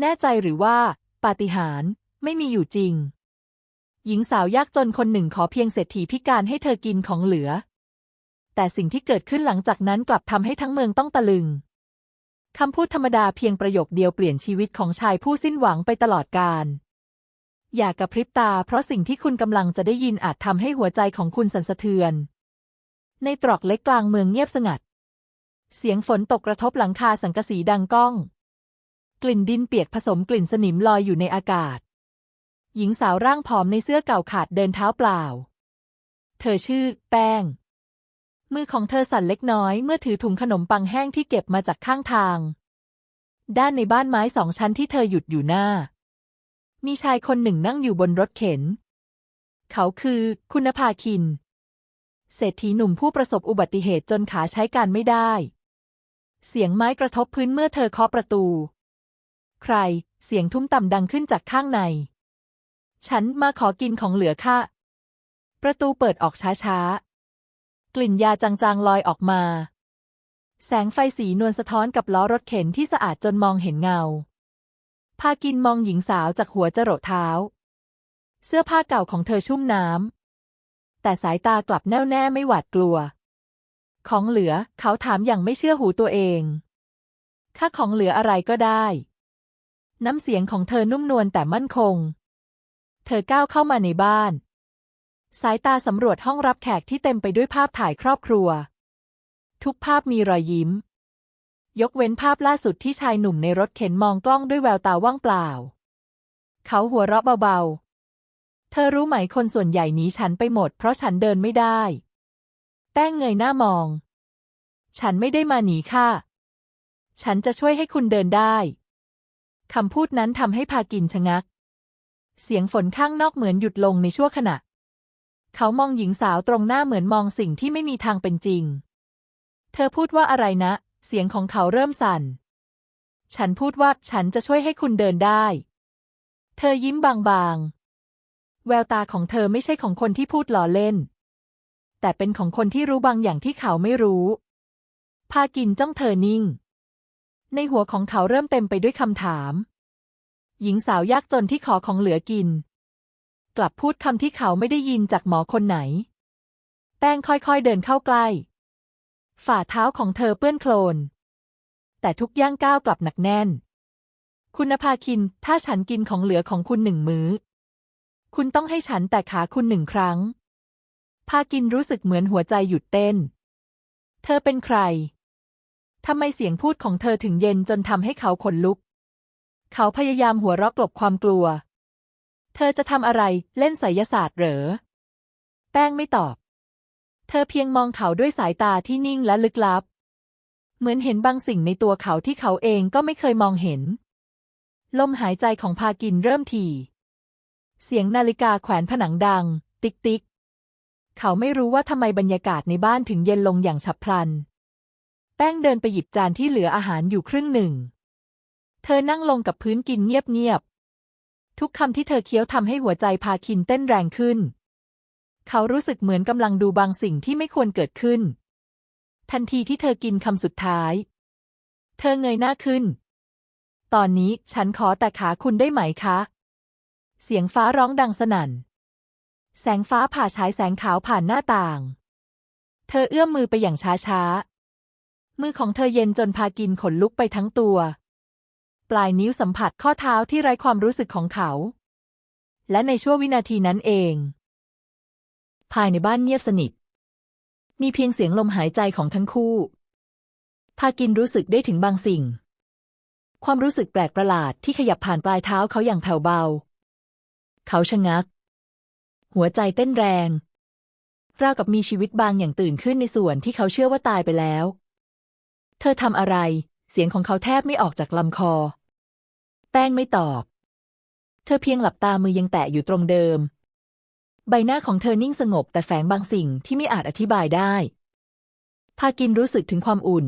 แน่ใจหรือว่า ปาฏิหาริย์ไม่มีอยู่จริง หญิงสาวยากจนคนหนึ่งขอเพียงเศรษฐีพิการให้เธอกินของเหลือ แต่สิ่งที่เกิดขึ้นหลังจากนั้นกลับทำให้ทั้งเมืองต้องตะลึงคำพูดธรรมดาเพียงประโยคเดียวเปลี่ยนชีวิตของชายผู้สิ้นหวังไปตลอดกาลอย่ากระพริบตา เพราะสิ่งที่คุณกำลังจะได้ยินอาจทำให้หัวใจของคุณสั่นสะเทือน ในตรอกเล็กกลางเมืองเงียบสงัด เสียงฝนตกกระทบหลังคาสังกะสีดังก้อง กลิ่นดินเปียกผสมกลิ่นสนิมลอยอยู่ในอากาศ หญิงสาวร่างผอมในเสื้อเก่าขาดเดินเท้าเปล่า เธอชื่อ แป้ง มือของเธอสั่นเล็กน้อยเมื่อถือถุงขนมปังแห้งที่เก็บมาจากข้างทาง ด้านในบ้านไม้สองชั้นที่เธอหยุดอยู่หน้า มีชายคนหนึ่งนั่งอยู่บนรถเข็น เขาคือ คุณภาคิน เศรษฐีหนุ่มผู้ประสบอุบัติเหตุจนขาใช้การไม่ได้ เสียงไม้กระทบพื้นเมื่อเธอเคาะประตู ใคร เสียงทุ้มต่ำดังขึ้นจากข้างใน ฉันมาขอกินของเหลือค่ะ ประตูเปิดออกช้าๆ กลิ่นยาจางๆลอยออกมา แสงไฟสีนวลสะท้อนกับล้อรถเข็นที่สะอาดจนมองเห็นเงา พากินมองหญิงสาวจากหัวจรดเท้า เสื้อผ้าเก่าของเธอชุ่มน้ำ แต่สายตากลับแน่วแน่ไม่หวาดกลัว ของเหลือเขาถามอย่างไม่เชื่อหูตัวเองค่าของเหลืออะไรก็ได้ น้ำเสียงของเธอนุ่มนวลแต่มั่นคง เธอก้าวเข้ามาในบ้าน สายตาสำรวจห้องรับแขกที่เต็มไปด้วยภาพถ่ายครอบครัว ทุกภาพมีรอยยิ้ม ยกเว้นภาพล่าสุดที่ชายหนุ่มในรถเข็นมองกล้องด้วยแววตาว่างเปล่า เขาหัวเราะเบาๆ เธอรู้ไหมคนส่วนใหญ่หนีฉันไปหมดเพราะฉันเดินไม่ได้ แป้งเงยหน้ามอง ฉันไม่ได้มาหนีค่ะ ฉันจะช่วยให้คุณเดินได้ คำพูดนั้นทำให้พากินชะงัก เสียงฝนข้างนอกเหมือนหยุดลงในชั่วขณะ เขามองหญิงสาวตรงหน้าเหมือนมองสิ่งที่ไม่มีทางเป็นจริง เธอพูดว่าอะไรนะ เสียงของเขาเริ่มสั่น ฉันพูดว่าฉันจะช่วยให้คุณเดินได้ เธอยิ้มบางๆ แววตาของเธอไม่ใช่ของคนที่พูดล้อเล่น แต่เป็นของคนที่รู้บางอย่างที่เขาไม่รู้ พากินจ้องเธอนิ่ง ในหัวของเขาเริ่มเต็มไปด้วยคำถาม หญิงสาวยากจนที่ขอของเหลือกิน กลับพูดคำที่เขาไม่ได้ยินจากหมอคนไหน แป้งค่อยๆเดินเข้าใกล้ ฝ่าเท้าของเธอเปื้อนโคลน แต่ทุกย่างก้าวกลับหนักแน่น คุณภาคิน ถ้าฉันกินของเหลือของคุณหนึ่งมื้อ คุณต้องให้ฉันแต่ขาคุณหนึ่งครั้ง พากินรู้สึกเหมือนหัวใจหยุดเต้น เธอเป็นใคร ทำไมเสียงพูดของเธอถึงเย็นจนทำให้เขาขนลุก เขาพยายามหัวเราะกลบความกลัว เธอจะทำอะไรเล่นไสยศาสตร์เหรอ แป้งไม่ตอบ เธอเพียงมองเขาด้วยสายตาที่นิ่งและลึกลับ เหมือนเห็นบางสิ่งในตัวเขาที่เขาเองก็ไม่เคยมองเห็น ลมหายใจของพากินเริ่มถี่เสียงนาฬิกาแขวนผนังดัง ติ๊กติ๊ก เขาไม่รู้ว่าทำไมบรรยากาศในบ้านถึงเย็นลงอย่างฉับพลัน แป้งเดินไปหยิบจานที่เหลืออาหารอยู่ครึ่งหนึ่ง เธอนั่งลงกับพื้นกินเงียบๆ ทุกคำที่เธอเคี้ยวทำให้หัวใจพาคินเต้นแรงขึ้น เขารู้สึกเหมือนกำลังดูบางสิ่งที่ไม่ควรเกิดขึ้น ทันทีที่เธอกินคำสุดท้าย เธอเงยหน้าขึ้น ตอนนี้ฉันขอแต่ขาคุณได้ไหมคะ เสียงฟ้าร้องดังสนั่น แสงฟ้าผ่าฉายแสงขาวผ่านหน้าต่าง เธอเอื้อมมือไปอย่างช้าๆ มือของเธอเย็นจนพากินขนลุกไปทั้งตัว ปลายนิ้วสัมผัสข้อเท้าที่ไร้ความรู้สึกของเขา และในช่วงวินาทีนั้นเอง ภายในบ้านเงียบสนิท มีเพียงเสียงลมหายใจของทั้งคู่ พากินรู้สึกได้ถึงบางสิ่ง ความรู้สึกแปลกประหลาดที่ขยับผ่านปลายเท้าเขาอย่างแผ่วเบา เขาชะงัก หัวใจเต้นแรงราวกับมีชีวิตบางอย่างตื่นขึ้นในส่วนที่เขาเชื่อว่าตายไปแล้ว ธอทำอะไร เสียงของเขาแทบไม่ออกจากลำคอ แป้งไม่ตอบ เธอเพียงหลับตามือยังแตะอยู่ตรงเดิม ใบหน้าของเธอนิ่งสงบแต่แฝงบางสิ่งที่ไม่อาจอธิบายได้ พากินรู้สึกถึงความอุ่น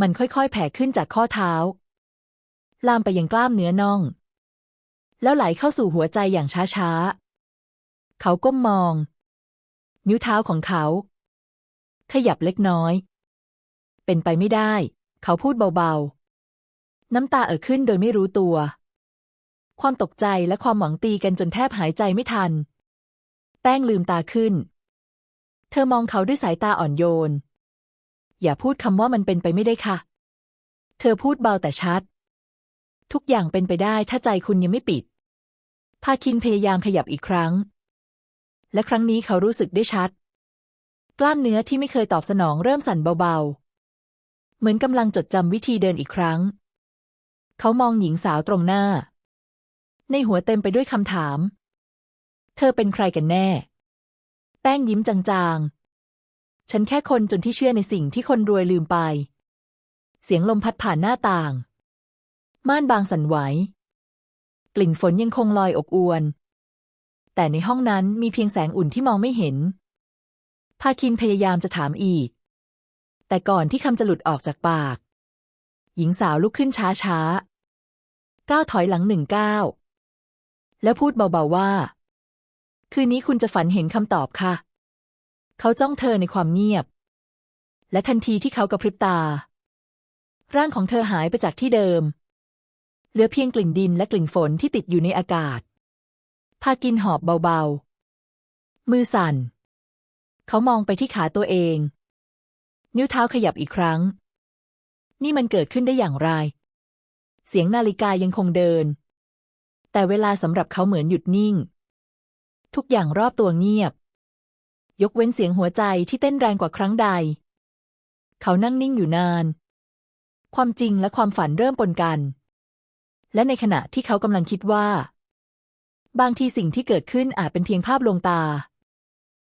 มันค่อยๆ แผ่ขึ้นจากข้อเท้า ลามไปยังกล้ามเนื้อน่อง แล้วไหลเข้าสู่หัวใจอย่างช้าๆ เขาก้มมอง นิ้วเท้าของเขา ขยับเล็กน้อย เป็นไปไม่ได้ เขาพูดเบาๆ น้ำตาเอ่อขึ้นโดยไม่รู้ตัว ความตกใจและความหวังตีกันจนแทบหายใจไม่ทัน แป้งลืมตาขึ้น เธอมองเขาด้วยสายตาอ่อนโยน อย่าพูดคำว่ามันเป็นไปไม่ได้ค่ะ เธอพูดเบาแต่ชัด ทุกอย่างเป็นไปได้ถ้าใจคุณยังไม่ปิด พาคินพยายามขยับอีกครั้ง และครั้งนี้เขารู้สึกได้ชัด กล้ามเนื้อที่ไม่เคยตอบสนองเริ่มสั่นเบาๆ เหมือนกำลังจดจำวิธีเดินอีกครั้ง เขามองหญิงสาวตรงหน้า ในหัวเต็มไปด้วยคำถาม เธอเป็นใครกันแน่ แป้งยิ้มจางๆ ฉันแค่คนจนที่เชื่อในสิ่งที่คนรวยลืมไป เสียงลมพัดผ่านหน้าต่าง ม่านบางสั่นไหว กลิ่นฝนยังคงลอยอบอวน แต่ในห้องนั้นมีเพียงแสงอุ่นที่มองไม่เห็นพาคินพยายามจะถามอีก แต่ก่อนที่คำจะหลุดออกจากปาก หญิงสาวลุกขึ้นช้าๆก้าวถอยหลังหนึ่งก้าวแล้วพูดเบาๆว่า คืนนี้คุณจะฝันเห็นคำตอบค่ะ เขาจ้องเธอในความเงียบ และทันทีที่เขากระพริบตา ร่างของเธอหายไปจากที่เดิม เหลือเพียงกลิ่นดินและกลิ่นฝนที่ติดอยู่ในอากาศ พากินหอบเบาๆ มือสั่น เขามองไปที่ขาตัวเอง นิ้วเท้าขยับอีกครั้ง นี่มันเกิดขึ้นได้อย่างไร เสียงนาฬิกายังคงเดิน แต่เวลาสำหรับเขาเหมือนหยุดนิ่ง ทุกอย่างรอบตัวเงียบ ยกเว้นเสียงหัวใจที่เต้นแรงกว่าครั้งใด เขานั่งนิ่งอยู่นาน ความจริงและความฝันเริ่มปนกัน และในขณะที่เขากำลังคิดว่า บางทีสิ่งที่เกิดขึ้นอาจเป็นเพียงภาพลวงตา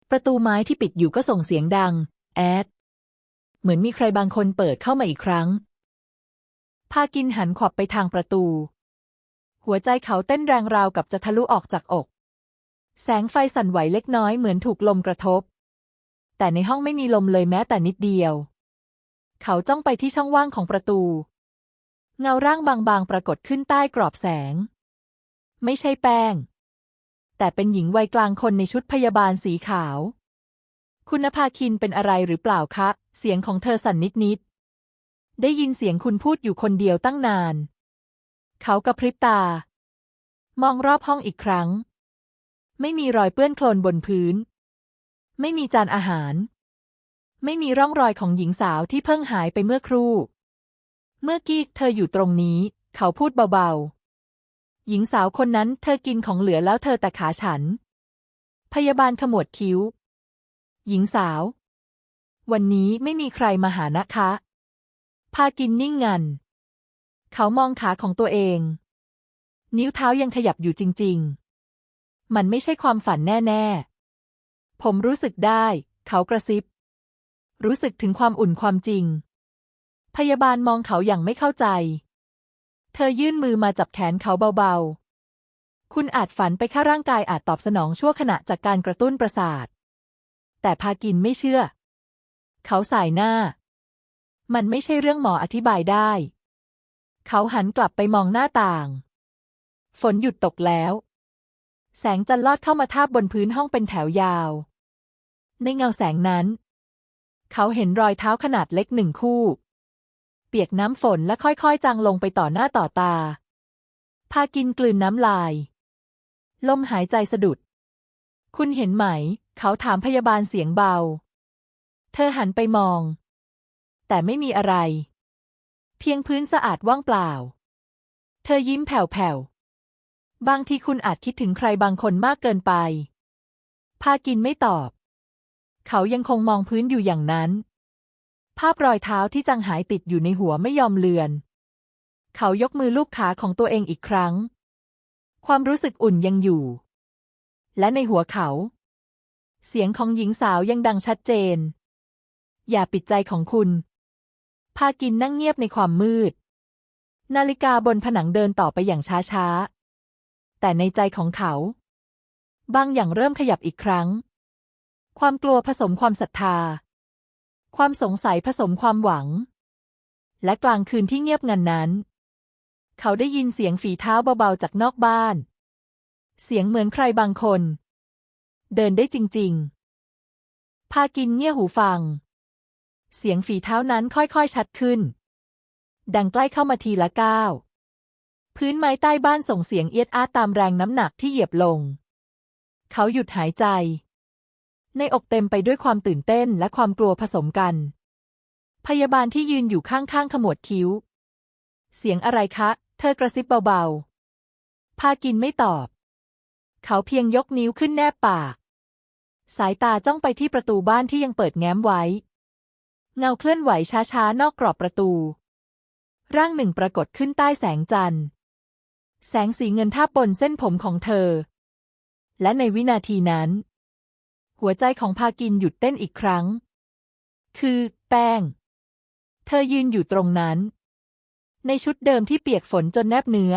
ประตูไม้ที่ปิดอยู่ก็ส่งเสียงดัง แอด เหมือนมีใครบางคนเปิดเข้ามาอีกครั้ง พากินหันขวับไปทางประตู หัวใจเขาเต้นแรงราวกับจะทะลุออกจากอก แสงไฟสั่นไหวเล็กน้อยเหมือนถูกลมกระทบ แต่ในห้องไม่มีลมเลยแม้แต่นิดเดียว เขาจ้องไปที่ช่องว่างของประตู เงาร่างบางๆปรากฏขึ้นใต้กรอบแสง ไม่ใช่แป้งแต่เป็นหญิงวัยกลางคนในชุดพยาบาลสีขาว คุณภาคินเป็นอะไรหรือเปล่าคะ เสียงของเธอสั่นนิดๆ ได้ยินเสียงคุณพูดอยู่คนเดียวตั้งนาน เขากระพริบตา มองรอบห้องอีกครั้ง ไม่มีรอยเปื้อนโคลนบนพื้น ไม่มีจานอาหาร ไม่มีร่องรอยของหญิงสาวที่เพิ่งหายไปเมื่อครู่ เมื่อกี้เธออยู่ตรงนี้ เขาพูดเบาๆ หญิงสาวคนนั้นเธอกินของเหลือแล้วเธอแต่ขาฉัน พยาบาลขมวดคิ้ว หญิงสาว วันนี้ไม่มีใครมาหานะคะ พากินนิ่งงัน เขามองขาของตัวเอง นิ้วเท้ายังขยับอยู่จริง ๆ มันไม่ใช่ความฝันแน่ ๆ ผมรู้สึกได้ เขากระซิบ รู้สึกถึงความอุ่นความจริง พยาบาลมองเขาอย่างไม่เข้าใจ เธอยื่นมือมาจับแขนเขาเบา ๆ คุณอาจฝันไปแค่ร่างกายอาจตอบสนองชั่วขณะจากการกระตุ้นประสาท แต่พากินไม่เชื่อ เขาสายหน้า มันไม่ใช่เรื่องหมออธิบายได้ เขาหันกลับไปมองหน้าต่าง ฝนหยุดตกแล้ว แสงจันทร์ลอดเข้ามาทาบบนพื้นห้องเป็นแถวยาว ในเงาแสงนั้น เขาเห็นรอยเท้าขนาดเล็กหนึ่งคู่ เปียกน้ำฝนและค่อยๆจางลงไปต่อหน้าต่อตา พากินกลืนน้ำลาย ลมหายใจสะดุด คุณเห็นไหม เขาถามพยาบาลเสียงเบา เธอหันไปมอง แต่ไม่มีอะไร เพียงพื้นสะอาดว่างเปล่า เธอยิ้มแผ่วๆ บางทีคุณอาจคิดถึงใครบางคนมากเกินไป พากินไม่ตอบ เขายังคงมองพื้นอยู่อย่างนั้น ภาพรอยเท้าที่จางหายติดอยู่ในหัวไม่ยอมเลือน เขายกมือลูบขาของตัวเองอีกครั้ง ความรู้สึกอุ่นยังอยู่ และในหัวเขา เสียงของหญิงสาวยังดังชัดเจน อย่าปิดใจของคุณ พากินนั่งเงียบในความมืด นาฬิกาบนผนังเดินต่อไปอย่างช้าๆ แต่ในใจของเขา บางอย่างเริ่มขยับอีกครั้ง ความกลัวผสมความศรัทธา ความสงสัยผสมความหวัง และกลางคืนที่เงียบงันนั้น เขาได้ยินเสียงฝีเท้าเบาๆจากนอกบ้าน เสียงเหมือนใครบางคน เดินได้จริง ๆ พากินเงี่ยหูฟัง เสียงฝีเท้านั้นค่อยๆชัดขึ้น ดังใกล้เข้ามาทีละก้าวพื้นไม้ใต้บ้านส่งเสียงเอียดอาร์ตามแรงน้ำหนักที่เหยียบลง เขาหยุดหายใจ ในอกเต็มไปด้วยความตื่นเต้นและความกลัวผสมกัน พยาบาลที่ยืนอยู่ข้างๆขมวดคิ้ว เสียงอะไรคะ เธอกระซิบเบาๆ พากินไม่ตอบ เขาเพียงยกนิ้วขึ้นแนบปาก สายตาจ้องไปที่ประตูบ้านที่ยังเปิดแง้มไว้ เงาเคลื่อนไหวช้าๆ นอกกรอบประตู ร่างหนึ่งปรากฏขึ้นใต้แสงจันทร์ แสงสีเงินทาบบนเส้นผมของเธอ และในวินาทีนั้น หัวใจของพากินหยุดเต้นอีกครั้ง คือ แป้ง เธอยืนอยู่ตรงนั้น ในชุดเดิมที่เปียกฝนจนแนบเนื้อ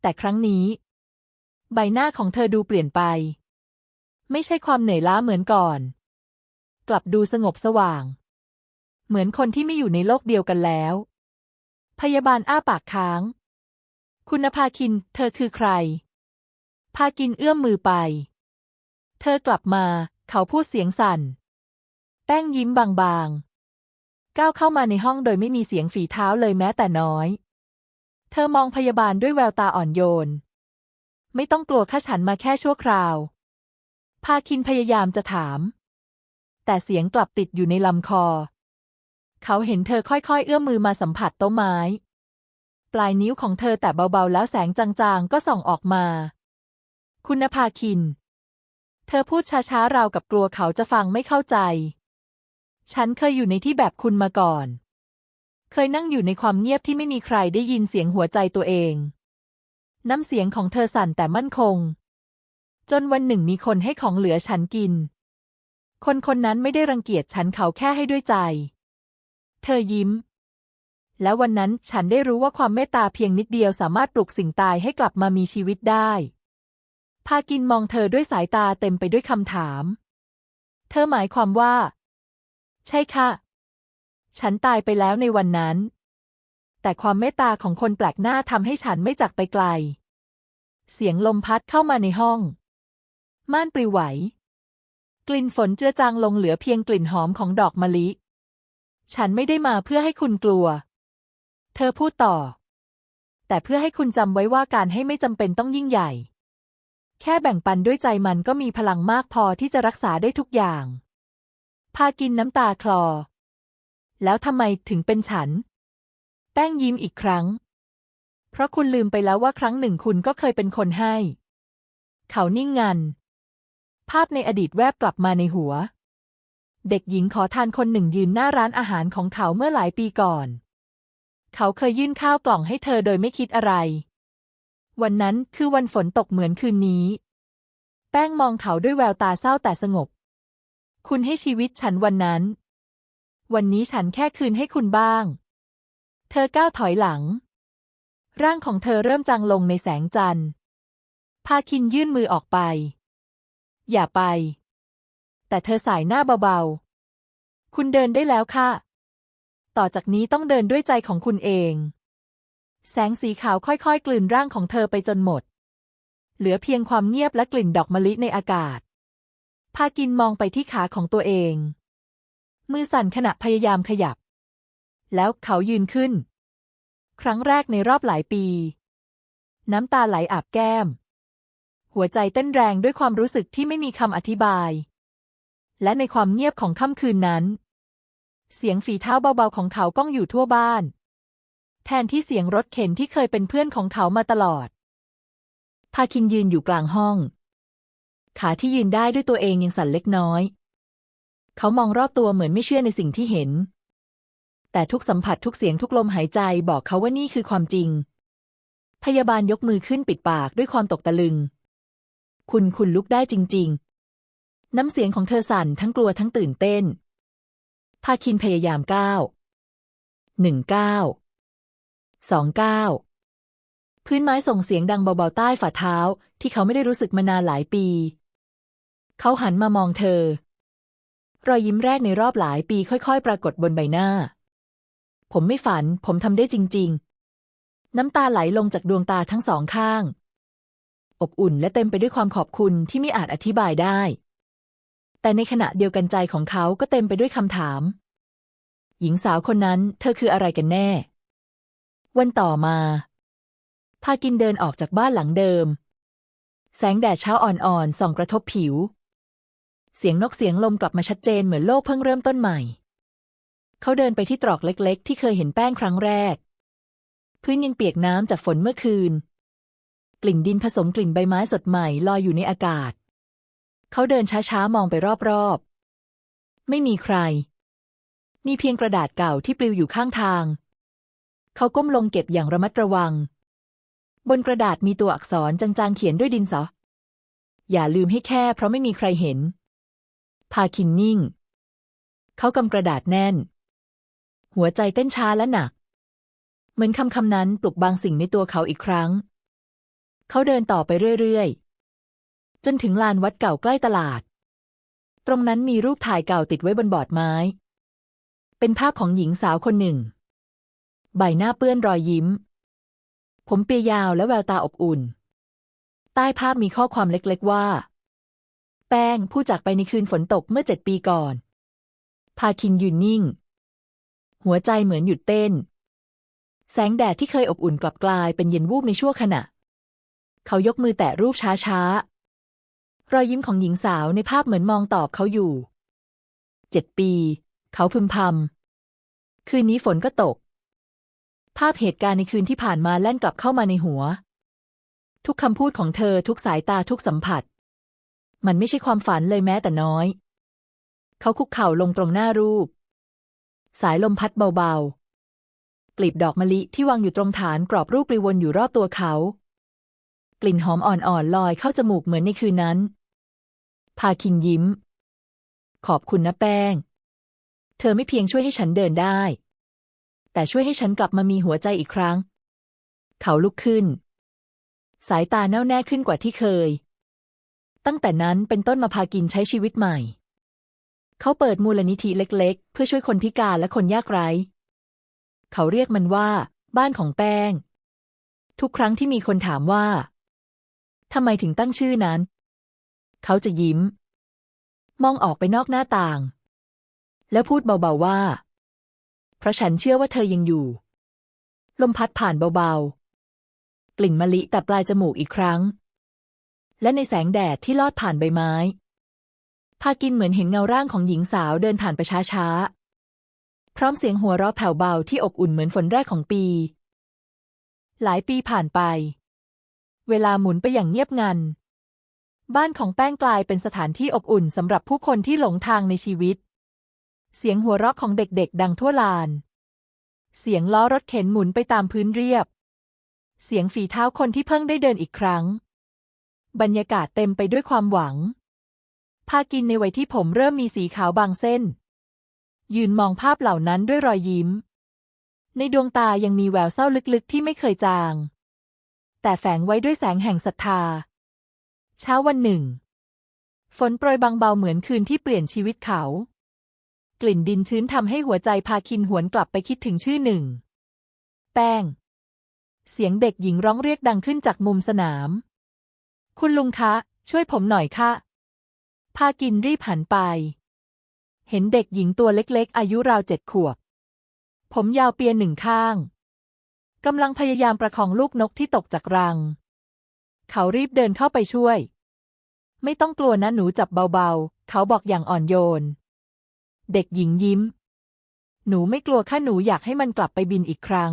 แต่ครั้งนี้ ใบหน้าของเธอดูเปลี่ยนไป ไม่ใช่ความเหนื่อยล้าเหมือนก่อน กลับดูสงบสว่าง เหมือนคนที่ไม่อยู่ในโลกเดียวกันแล้ว พยาบาลอ้าปากค้าง คุณภาคิน เธอคือใคร พากินเอื้อมมือไป เธอกลับมา เขาพูดเสียงสั่น แป้งยิ้มบางๆ ก้าวเข้ามาในห้องโดยไม่มีเสียงฝีเท้าเลยแม้แต่น้อย เธอมองพยาบาลด้วยแววตาอ่อนโยน ไม่ต้องกลัวข้าฉันมาแค่ชั่วคราว พาคินพยายามจะถาม แต่เสียงกลับติดอยู่ในลำคอ เขาเห็นเธอค่อยๆ เอื้อมมือมาสัมผัสโต๊ะไม้ ปลายนิ้วของเธอแต่เบาๆ แล้วแสงจางๆ ก็ส่องออกมา คุณภาคิน เธอพูดช้าๆ ราวกับกลัวเขาจะฟังไม่เข้าใจ ฉันเคยอยู่ในที่แบบคุณมาก่อน เคยนั่งอยู่ในความเงียบที่ไม่มีใครได้ยินเสียงหัวใจตัวเอง น้ำเสียงของเธอสั่นแต่มั่นคง จนวันหนึ่งมีคนให้ของเหลือฉันกิน คนคนนั้นไม่ได้รังเกียจฉันเขาแค่ให้ด้วยใจ เธอยิ้ม แล้ววันนั้นฉันได้รู้ว่าความเมตตาเพียงนิดเดียวสามารถปลุกสิ่งตายให้กลับมามีชีวิตได้ พากินมองเธอด้วยสายตาเต็มไปด้วยคำถาม เธอหมายความว่า ใช่ค่ะ ฉันตายไปแล้วในวันนั้น แต่ความเมตตาของคนแปลกหน้าทำให้ฉันไม่จากไปไกล เสียงลมพัดเข้ามาในห้อง ม่านปลิวไหว กลิ่นฝนเจือจางลงเหลือเพียงกลิ่นหอมของดอกมะลิ ฉันไม่ได้มาเพื่อให้คุณกลัว เธอพูดต่อ แต่เพื่อให้คุณจำไว้ว่าการให้ไม่จำเป็นต้องยิ่งใหญ่ แค่แบ่งปันด้วยใจมันก็มีพลังมากพอที่จะรักษาได้ทุกอย่าง พากินน้ำตาคลอ แล้วทำไมถึงเป็นฉัน แป้งยิ้มอีกครั้ง เพราะคุณลืมไปแล้วว่าครั้งหนึ่งคุณก็เคยเป็นคนให้ เขานิ่งงัน ภาพในอดีตแวบกลับมาในหัว เด็กหญิงขอทานคนหนึ่งยืนหน้าร้านอาหารของเขาเมื่อหลายปีก่อน เขาเคยยื่นข้าวกล่องให้เธอโดยไม่คิดอะไร วันนั้นคือวันฝนตกเหมือนคืนนี้ แป้งมองเขาด้วยแววตาเศร้าแต่สงบ คุณให้ชีวิตฉันวันนั้น วันนี้ฉันแค่คืนให้คุณบ้าง เธอก้าวถอยหลัง ร่างของเธอเริ่มจางลงในแสงจันทร์ พาคินยื่นมือออกไป อย่าไป แต่เธอสายหน้าเบาๆ คุณเดินได้แล้วค่ะ ต่อจากนี้ต้องเดินด้วยใจของคุณเอง แสงสีขาวค่อยๆ กลืนร่างของเธอไปจนหมด เหลือเพียงความเงียบและกลิ่นดอกมะลิในอากาศ พากินมองไปที่ขาของตัวเอง มือสั่นขณะพยายามขยับ แล้วเขายืนขึ้น ครั้งแรกในรอบหลายปี น้ำตาไหลอาบแก้ม หัวใจเต้นแรงด้วยความรู้สึกที่ไม่มีคำอธิบาย และในความเงียบของค่ำคืนนั้น เสียงฝีเท้าเบาๆของเขาก้องอยู่ทั่วบ้าน แทนที่เสียงรถเข็นที่เคยเป็นเพื่อนของเขามาตลอดพาคินยืนอยู่กลางห้อง ขาที่ยืนได้ด้วยตัวเองยังสั่นเล็กน้อย เขามองรอบตัวเหมือนไม่เชื่อในสิ่งที่เห็น แต่ทุกสัมผัสทุกเสียงทุกลมหายใจบอกเขาว่านี่คือความจริง พยาบาลยกมือขึ้นปิดปากด้วยความตกตะลึง คุณคุณลุกได้จริง ๆ น้ำเสียงของเธอสั่นทั้งกลัวทั้งตื่นเต้น พาคินพยายามก้าวหนึ่งก้าวสองก้าวพื้นไม้ส่งเสียงดังเบาๆใต้ฝ่าเท้าที่เขาไม่ได้รู้สึกมานานหลายปี เขาหันมามองเธอ รอยยิ้มแรกในรอบหลายปีค่อยๆ ปรากฏบนใบหน้า ผมไม่ฝัน ผมทำได้จริง ๆ น้ำตาไหลลงจากดวงตาทั้งสองข้าง อบอุ่นและเต็มไปด้วยความขอบคุณที่ไม่อาจอธิบายได้ แต่ในขณะเดียวกันใจของเขาก็เต็มไปด้วยคำถาม หญิงสาวคนนั้น เธอคืออะไรกันแน่ วันต่อมาพากินเดินออกจากบ้านหลังเดิม แสงแดดเช้าอ่อนๆส่องกระทบผิว เสียงนกเสียงลมกลับมาชัดเจนเหมือนโลกเพิ่งเริ่มต้นใหม่ เขาเดินไปที่ตรอกเล็กๆ ที่เคยเห็นแป้งครั้งแรก พื้นยังเปียกน้ำจากฝนเมื่อคืน กลิ่นดินผสมกลิ่นใบไม้สดใหม่ลอยอยู่ในอากาศ เขาเดินช้าๆ มองไปรอบๆ ไม่มีใคร มีเพียงกระดาษเก่าที่ปลิวอยู่ข้างทาง เขาก้มลงเก็บอย่างระมัดระวัง บนกระดาษมีตัวอักษรจางๆ เขียนด้วยดินสอ อย่าลืมให้แค่เพราะไม่มีใครเห็น พาคินนิ่ง เขากำกระดาษแน่น หัวใจเต้นช้าและหนัก เหมือนคำคำนั้นปลุกบางสิ่งในตัวเขาอีกครั้ง เขาเดินต่อไปเรื่อยๆ จนถึงลานวัดเก่าใกล้ตลาด ตรงนั้นมีรูปถ่ายเก่าติดไว้บนบอร์ดไม้ เป็นภาพของหญิงสาวคนหนึ่ง ใบหน้าเปื้อนรอยยิ้ม ผมเปียยาวและแววตาอบอุ่น ใต้ภาพมีข้อความเล็กๆว่า แป้งผู้จากไปในคืนฝนตกเมื่อเจ็ดปีก่อน พาคินยืนนิ่ง หัวใจเหมือนหยุดเต้น แสงแดดที่เคยอบอุ่นกลับกลายเป็นเย็นวูบในชั่วขณะ เขายกมือแตะรูปช้าๆ รอยยิ้มของหญิงสาวในภาพเหมือนมองตอบเขาอยู่ เจ็ดปี เขาพึมพำ คืนนี้ฝนก็ตก ภาพเหตุการณ์ในคืนที่ผ่านมาแล่นกลับเข้ามาในหัว ทุกคำพูดของเธอทุกสายตาทุกสัมผัส มันไม่ใช่ความฝันเลยแม้แต่น้อย เขาคุกเข่าลงตรงหน้ารูป สายลมพัดเบาๆ กลีบดอกมะลิที่วางอยู่ตรงฐานกรอบรูปปลิววนอยู่รอบตัวเขา กลิ่นหอมอ่อนๆลอยเข้าจมูกเหมือนในคืนนั้น พาคินยิ้ม ขอบคุณนะแป้ง เธอไม่เพียงช่วยให้ฉันเดินได้ แต่ช่วยให้ฉันกลับมามีหัวใจอีกครั้ง เขาลุกขึ้น สายตาแน่วแน่ขึ้นกว่าที่เคย ตั้งแต่นั้นเป็นต้นมาพากินใช้ชีวิตใหม่ เขาเปิดมูลนิธิเล็กๆ เพื่อช่วยคนพิการและคนยากไร้ เขาเรียกมันว่า บ้านของแป้ง ทุกครั้งที่มีคนถามว่าทำไมถึงตั้งชื่อนั้น เขาจะยิ้ม มองออกไปนอกหน้าต่าง แล้วพูดเบาๆว่า เพราะฉันเชื่อว่าเธอยังอยู่ ลมพัดผ่านเบาๆ กลิ่นมะลิแต่ปลายจมูกอีกครั้ง และในแสงแดดที่ลอดผ่านใบไม้ พากินเหมือนเห็นเงาร่างของหญิงสาวเดินผ่านไปช้าๆ พร้อมเสียงหัวเราะแผ่วเบาที่อบอุ่นเหมือนฝนแรกของปี หลายปีผ่านไป เวลาหมุนไปอย่างเงียบงัน บ้านของแป้งกลายเป็นสถานที่อบอุ่นสำหรับผู้คนที่หลงทางในชีวิต เสียงหัวเราะของเด็กๆ ดังทั่วลาน เสียงล้อรถเข็นหมุนไปตามพื้นเรียบ เสียงฝีเท้าคนที่เพิ่งได้เดินอีกครั้ง บรรยากาศเต็มไปด้วยความหวัง พากินในวัยที่ผมเริ่มมีสีขาวบางเส้น ยืนมองภาพเหล่านั้นด้วยรอยยิ้ม ในดวงตายังมีแววเศร้าลึกๆ ที่ไม่เคยจาง แต่แฝงไว้ด้วยแสงแห่งศรัทธา เช้าวันหนึ่ง ฝนโปรยบางเบาเหมือนคืนที่เปลี่ยนชีวิตเขา กลิ่นดินชื้นทำให้หัวใจพาคินหวนกลับไปคิดถึงชื่อหนึ่ง แป้ง เสียงเด็กหญิงร้องเรียกดังขึ้นจากมุมสนาม คุณลุงคะ ช่วยผมหน่อยค่ะ พากินรีบหันไป เห็นเด็กหญิงตัวเล็กๆ อายุราวเจ็ดขวบ ผมยาวเปียหนึ่งข้างกำลังพยายามประคองลูกนกที่ตกจากรัง เขารีบเดินเข้าไปช่วย ไม่ต้องกลัวนะหนูจับเบาๆ เขาบอกอย่างอ่อนโยน เด็กหญิงยิ้ม หนูไม่กลัวค่ะหนูอยากให้มันกลับไปบินอีกครั้ง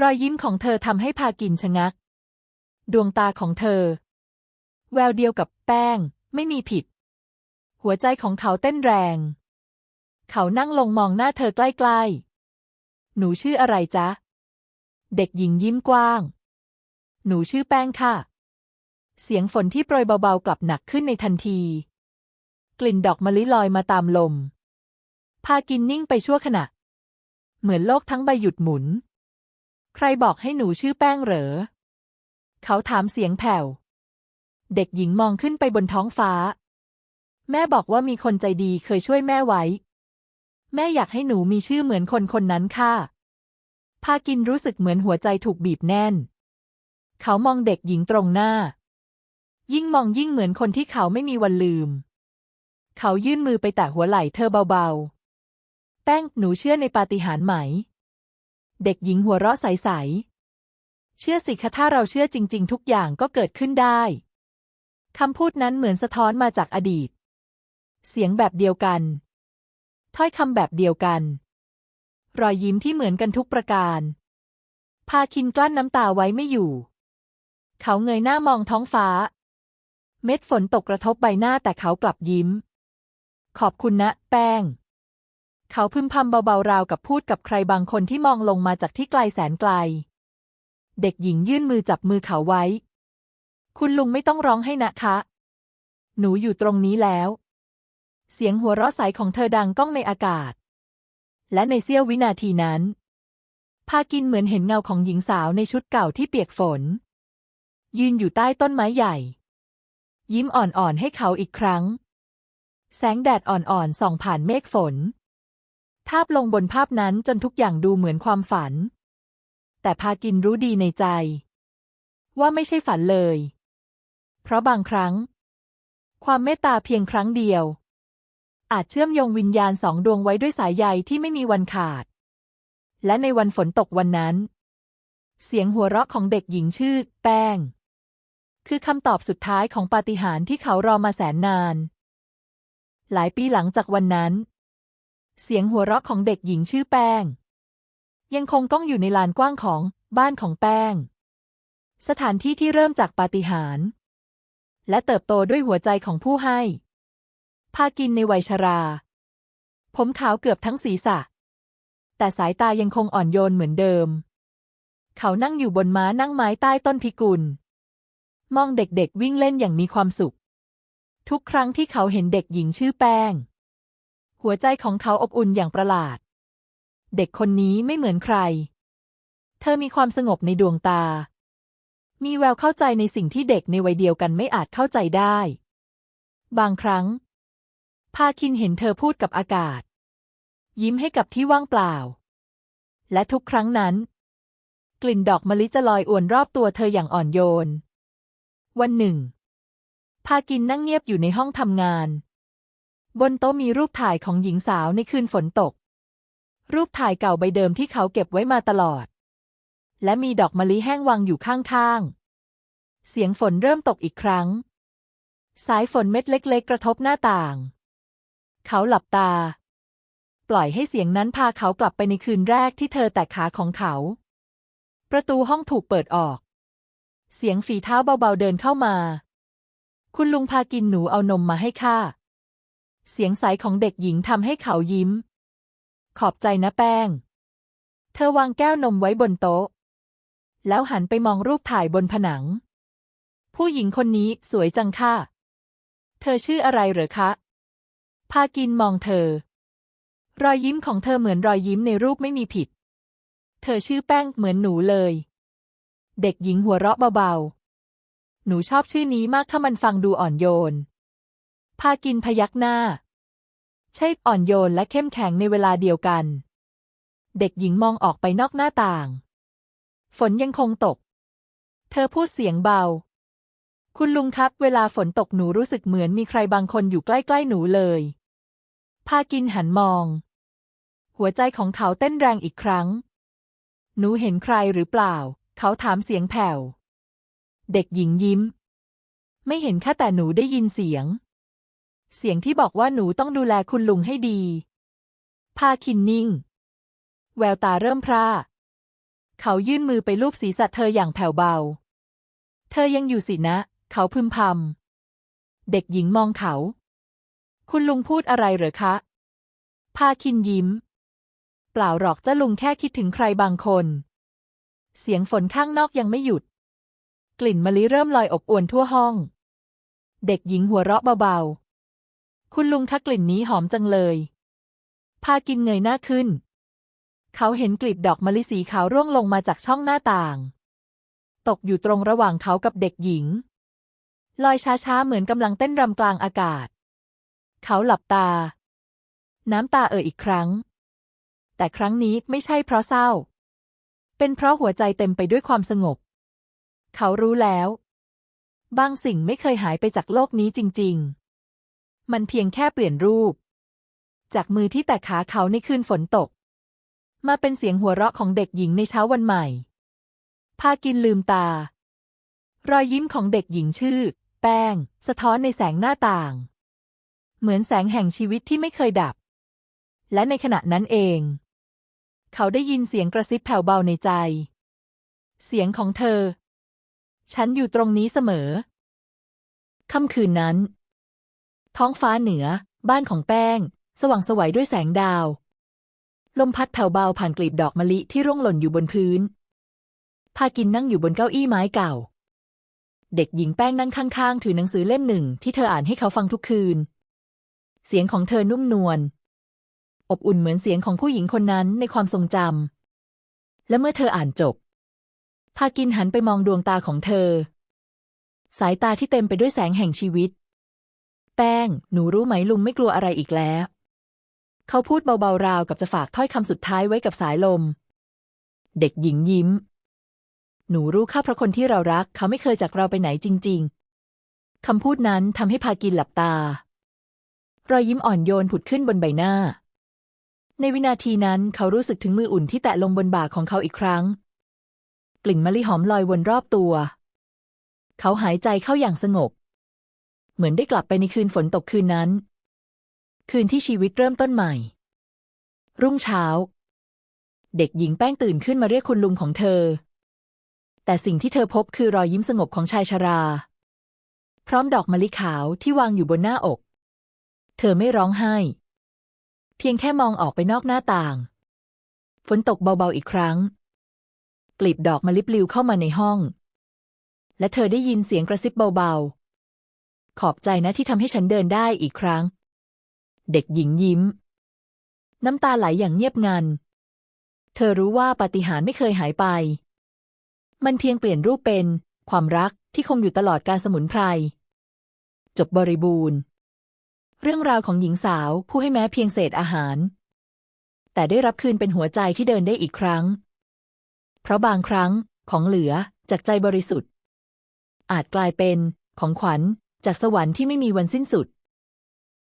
รอยยิ้มของเธอทำให้พากินชะงัก ดวงตาของเธอ แววเดียวกับแป้ง ไม่มีผิด หัวใจของเขาเต้นแรง เขานั่งลงมองหน้าเธอใกล้ๆ หนูชื่ออะไรจ๊ะ เด็กหญิงยิ้มกว้าง หนูชื่อแป้งค่ะ เสียงฝนที่โปรยเบาๆ กลับหนักขึ้นในทันที กลิ่นดอกมะลิลอยมาตามลม พากินนิ่งไปชั่วขณะ เหมือนโลกทั้งใบหยุดหมุน ใครบอกให้หนูชื่อแป้งเหรอ เขาถามเสียงแผ่ว เด็กหญิงมองขึ้นไปบนท้องฟ้า แม่บอกว่ามีคนใจดีเคยช่วยแม่ไว้ แม่อยากให้หนูมีชื่อเหมือนคนคนนั้นค่ะ พากินรู้สึกเหมือนหัวใจถูกบีบแน่น เขามองเด็กหญิงตรงหน้า ยิ่งมองยิ่งเหมือนคนที่เขาไม่มีวันลืม เขายื่นมือไปแตะหัวไหล่เธอเบาๆ แป้งหนูเชื่อในปาฏิหาริย์ไหม เด็กหญิงหัวเราะใสๆเชื่อสิคะถ้าเราเชื่อจริง ๆ ทุกอย่างก็เกิดขึ้นได้ คำพูดนั้นเหมือนสะท้อนมาจากอดีต เสียงแบบเดียวกัน ถ้อยคำแบบเดียวกัน รอยยิ้มที่เหมือนกันทุกประการ พาคินกลั้นน้ำตาไว้ไม่อยู่ เขาเงยหน้ามองท้องฟ้า เม็ดฝนตกกระทบใบหน้าแต่เขากลับยิ้ม ขอบคุณนะ แป้ง เขาพึมพำเบาๆราวกับพูดกับใครบางคนที่มองลงมาจากที่ไกลแสนไกล เด็กหญิงยื่นมือจับมือเขาไว้ คุณลุงไม่ต้องร้องให้นะคะ หนูอยู่ตรงนี้แล้ว เสียงหัวเราะใสของเธอดังก้องในอากาศ และในเสี้ยววินาทีนั้น พากินเหมือนเห็นเงาของหญิงสาวในชุดเก่าที่เปียกฝน ยืนอยู่ใต้ต้นไม้ใหญ่ ยิ้มอ่อนๆให้เขาอีกครั้ง แสงแดดอ่อนๆส่องผ่านเมฆฝน ทาบลงบนภาพนั้นจนทุกอย่างดูเหมือนความฝัน แต่พากินรู้ดีในใจ ว่าไม่ใช่ฝันเลย เพราะบางครั้ง ความเมตตาเพียงครั้งเดียว อาจเชื่อมโยงวิญญาณสองดวงไว้ด้วยสายใยที่ไม่มีวันขาด และในวันฝนตกวันนั้น เสียงหัวเราะของเด็กหญิงชื่อ แป้ง คือคำตอบสุดท้ายของปาฏิหาริย์ที่เขารอมาแสนนาน หลายปีหลังจากวันนั้น เสียงหัวเราะของเด็กหญิงชื่อแป้ง ยังคงก้องอยู่ในลานกว้างของบ้านของแป้ง สถานที่ที่เริ่มจากปาฏิหาริย์ และเติบโตด้วยหัวใจของผู้ให้ พากินในวัยชรา ผมขาวเกือบทั้งศีรษะ แต่สายตายังคงอ่อนโยนเหมือนเดิม เขานั่งอยู่บนม้านั่งไม้ใต้ต้นพิกุล มองเด็กๆวิ่งเล่นอย่างมีความสุข ทุกครั้งที่เขาเห็นเด็กหญิงชื่อแป้ง หัวใจของเขาอบอุ่นอย่างประหลาด เด็กคนนี้ไม่เหมือนใคร เธอมีความสงบในดวงตา มีแววเข้าใจในสิ่งที่เด็กในวัยเดียวกันไม่อาจเข้าใจได้ บางครั้ง พาคินเห็นเธอพูดกับอากาศ ยิ้มให้กับที่ว่างเปล่า และทุกครั้งนั้น กลิ่นดอกมะลิจะลอยอวนรอบตัวเธออย่างอ่อนโยน วันหนึ่ง พากินนั่งเงียบอยู่ในห้องทำงาน บนโต๊ะมีรูปถ่ายของหญิงสาวในคืนฝนตก รูปถ่ายเก่าใบเดิมที่เขาเก็บไว้มาตลอด และมีดอกมะลิแห้งวางอยู่ข้างๆ เสียงฝนเริ่มตกอีกครั้ง สายฝนเม็ดเล็ก ๆ กระทบหน้าต่าง เขาหลับตา ปล่อยให้เสียงนั้นพาเขากลับไปในคืนแรกที่เธอแตะขาของเขา ประตูห้องถูกเปิดออก เสียงฝีเท้าเบาๆเดินเข้ามา คุณลุงพากินหนูเอานมมาให้ข้าเสียงใสของเด็กหญิงทำให้เขายิ้ม ขอบใจนะแป้ง เธอวางแก้วนมไว้บนโต๊ะ แล้วหันไปมองรูปถ่ายบนผนัง ผู้หญิงคนนี้สวยจังค่ะ เธอชื่ออะไรเหรอคะ พากินมองเธอ รอยยิ้มของเธอเหมือนรอยยิ้มในรูปไม่มีผิด เธอชื่อแป้งเหมือนหนูเลย เด็กหญิงหัวเราะเบาๆ หนูชอบชื่อนี้มากถ้ามันฟังดูอ่อนโยน พากินพยักหน้า ใช่อ่อนโยนและเข้มแข็งในเวลาเดียวกัน เด็กหญิงมองออกไปนอกหน้าต่าง ฝนยังคงตก เธอพูดเสียงเบา คุณลุงครับเวลาฝนตกหนูรู้สึกเหมือนมีใครบางคนอยู่ใกล้ๆหนูเลย พากินหันมอง หัวใจของเขาเต้นแรงอีกครั้ง หนูเห็นใครหรือเปล่า เขาถามเสียงแผ่ว เด็กหญิงยิ้ม ไม่เห็นแค่แต่หนูได้ยินเสียง เสียงที่บอกว่าหนูต้องดูแลคุณลุงให้ดี พาคินนิ่ง แววตาเริ่มพร่า เขายื่นมือไปลูบศีรษะเธออย่างแผ่วเบา เธอยังอยู่สินะ เขาพึมพำ เด็กหญิงมองเขา คุณลุงพูดอะไรเหรอคะ พาคินยิ้ม เปล่าหรอกเจ้าลุงแค่คิดถึงใครบางคน เสียงฝนข้างนอกยังไม่หยุด กลิ่นมะลิเริ่มลอยอบอวนทั่วห้อง เด็กหญิงหัวเราะเบาๆ คุณลุงคะกลิ่นนี้หอมจังเลย พากินเงยหน้าขึ้น เขาเห็นกลีบดอกมะลิสีขาวร่วงลงมาจากช่องหน้าต่าง ตกอยู่ตรงระหว่างเขากับเด็กหญิง ลอยช้าๆ เหมือนกำลังเต้นรำกลางอากาศ เขาหลับตา น้ำตาเอ่ออีกครั้ง แต่ครั้งนี้ไม่ใช่เพราะเศร้า เป็นเพราะหัวใจเต็มไปด้วยความสงบ เขารู้แล้ว บางสิ่งไม่เคยหายไปจากโลกนี้จริง ๆ มันเพียงแค่เปลี่ยนรูป จากมือที่แตะขาเขาในคืนฝนตก มาเป็นเสียงหัวเราะของเด็กหญิงในเช้าวันใหม่ พากินลืมตา รอยยิ้มของเด็กหญิงชื่อ แป้ง สะท้อนในแสงหน้าต่าง เหมือนแสงแห่งชีวิตที่ไม่เคยดับ และในขณะนั้นเอง เขาได้ยินเสียงกระซิบแผ่วเบาในใจ เสียงของเธอ ฉันอยู่ตรงนี้เสมอ ค่ำคืนนั้น ท้องฟ้าเหนือ บ้านของแป้ง สว่างสวัยด้วยแสงดาว ลมพัดแผ่วเบาผ่านกลีบดอกมะลิที่ร่วงหล่นอยู่บนพื้น พากินนั่งอยู่บนเก้าอี้ไม้เก่า เด็กหญิงแป้งนั่งข้างๆ ถือหนังสือเล่มหนึ่งที่เธออ่านให้เขาฟังทุกคืน เสียงของเธอนุ่มนวล อบอุ่นเหมือนเสียงของผู้หญิงคนนั้นในความทรงจำ และเมื่อเธออ่านจบ พากินหันไปมองดวงตาของเธอ สายตาที่เต็มไปด้วยแสงแห่งชีวิต แป้ง หนูรู้ไหมลุงไม่กลัวอะไรอีกแล้ว เขาพูดเบาๆราวกับจะฝากถ้อยคำสุดท้ายไว้กับสายลม เด็กหญิงยิ้ม หนูรู้ค่าเพราะคนที่เรารัก เขาไม่เคยจากเราไปไหนจริง ๆคำพูดนั้นทำให้พากินหลับตา รอยยิ้มอ่อนโยนผุดขึ้นบนใบหน้า ในวินาทีนั้นเขารู้สึกถึงมืออุ่นที่แตะลงบนบ่าของเขาอีกครั้ง กลิ่นมะลิหอมลอยวนรอบตัว เขาหายใจเข้าอย่างสงบ เหมือนได้กลับไปในคืนฝนตกคืนนั้น คืนที่ชีวิตเริ่มต้นใหม่ รุ่งเช้า เด็กหญิงแป้งตื่นขึ้นมาเรียกคุณลุงของเธอ แต่สิ่งที่เธอพบคือรอยยิ้มสงบของชายชรา พร้อมดอกมะลิขาวที่วางอยู่บนหน้าอก เธอไม่ร้องไห้ เพียงแค่มองออกไปนอกหน้าต่าง ฝนตกเบาๆอีกครั้ง กลีบดอกมะลิปลิวเข้ามาในห้อง และเธอได้ยินเสียงกระซิบเบาๆขอบใจนะที่ทำให้ฉันเดินได้อีกครั้ง เด็กหญิงยิ้ม น้ำตาไหลอย่างเงียบงัน เธอรู้ว่าปาฏิหาริย์ไม่เคยหายไป มันเพียงเปลี่ยนรูปเป็น ความรักที่คงอยู่ตลอดการสมุนไพร จบบริบูรณ์ เรื่องราวของหญิงสาวผู้ให้แม้เพียงเศษอาหาร แต่ได้รับคืนเป็นหัวใจที่เดินได้อีกครั้ง เพราะบางครั้งของเหลือจากใจบริสุทธิ์ อาจกลายเป็นของขวัญจากสวรรค์ที่ไม่มีวันสิ้นสุด